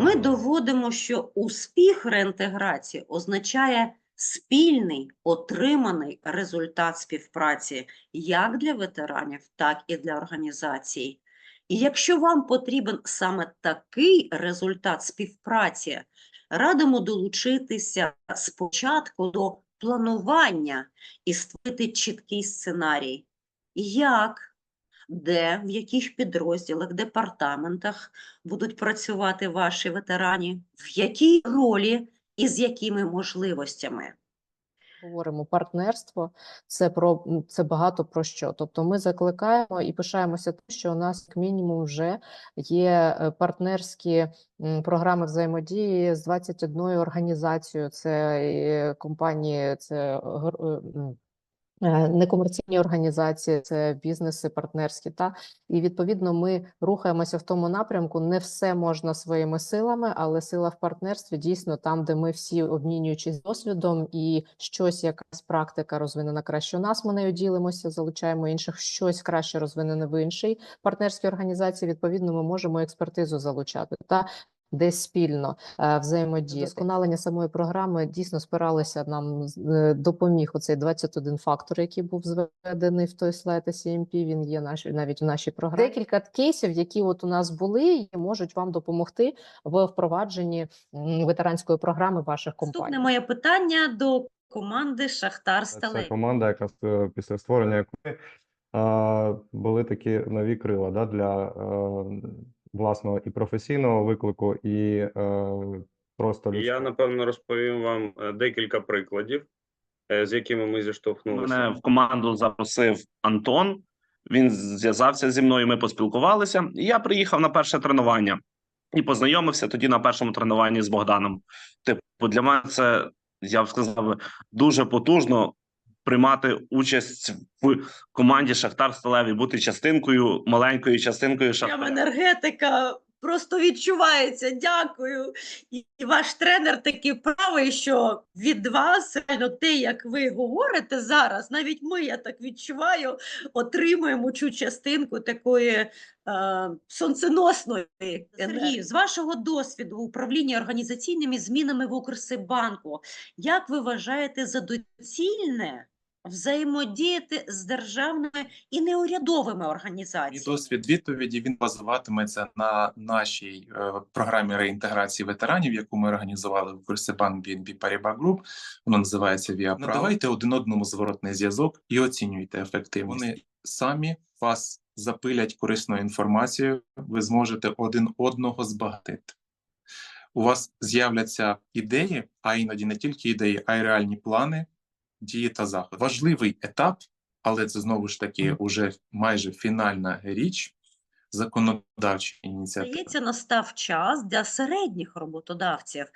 Ми доводимо, що успіх реінтеграції означає спільний отриманий результат співпраці як для ветеранів, так і для організацій. І якщо вам потрібен саме такий результат співпраці, радимо долучитися спочатку до планування і створити чіткий сценарій, як, де, в яких підрозділах, департаментах будуть працювати ваші ветерані, в якій ролі і з якими можливостями. Говоримо партнерство, це про це багато про що. Тобто, ми закликаємо і пишаємося тим, що у нас як мінімум вже є е, партнерські програми взаємодії з 21 організацією. Це е, компанії, це е, некомерційні організації, це бізнеси партнерські. Та і відповідно ми рухаємося в тому напрямку. Не все можна своїми силами, але сила в партнерстві дійсно там, де ми всі обмінюючись досвідом, і щось, якась практика розвинена краще у нас. Ми нею ділимося, залучаємо інших, щось краще розвинене в іншій партнерській організації. Відповідно, ми можемо експертизу залучати та. Десь спільно е, взаємодія. Досконалення самої програми дійсно спиралися нам з- е, допоміг оцей 21 фактор, який був зведений в той слайд CMP, Він є наш, навіть в нашій програмі. Декілька кейсів, які от у нас були, і можуть вам допомогти в впровадженні ветеранської програми ваших компаній. Наступне моє питання до команди Шахтар Це команда, яка е, після створення якої були такі нові крила да, для власного і професійного виклику, і е, просто Я напевно розповім вам е, декілька прикладів, е, з якими ми зіштовхнулися. Мене в команду запросив Антон. Він зв'язався зі мною. Ми поспілкувалися. І я приїхав на перше тренування і познайомився тоді на першому тренуванні з Богданом. Типу, для мене це я б сказав дуже потужно приймати участь в команді Шахтар Сталеві, бути частинкою, маленькою частинкою Прям Шахтаря. енергетика просто відчувається. Дякую. І і ваш тренер такий правий, що від вас реально те, як ви говорите зараз, навіть ми, я так відчуваю, отримуємо цю частинку такої е, сонценосної енергії. З вашого досвіду в управлінні організаційними змінами в Укрсибанку, як ви вважаєте за доцільне взаємодіяти з державними і неурядовими організаціями? досвід відповіді він базуватиметься на нашій е, програмі реінтеграції ветеранів, яку ми організували в Курсибан BNB Paribas Group. Воно називається Via Pro. Надавайте один одному зворотний зв'язок і оцінюйте ефективність. Вони самі вас запилять корисною інформацією. Ви зможете один одного збагатити. У вас з'являться ідеї, а іноді не тільки ідеї, а й реальні плани, дії та заходи. Важливий етап але це знову ж таки уже майже фінальна річ законодавчої ініціативи. Здається, настав час для середніх роботодавців.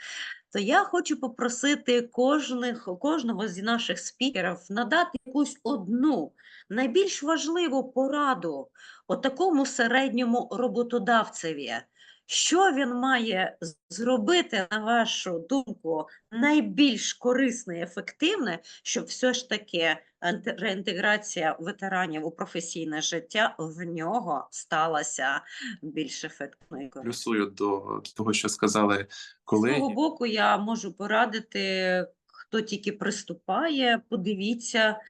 То я хочу попросити кожних, кожного з наших спікерів надати якусь одну найбільш важливу пораду отакому середньому роботодавцеві. Що він має зробити, на вашу думку, найбільш корисне і ефективне, щоб все ж таки реінтеграція ветеранів у професійне життя в нього сталася більш ефективною? Плюсую до того, що сказали З колеги. свого боку, я можу порадити, хто тільки приступає, подивіться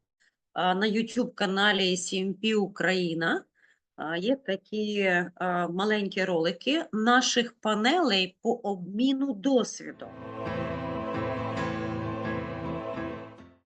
на YouTube каналі CMP Україна. Є такі маленькі ролики наших панелей по обміну досвіду.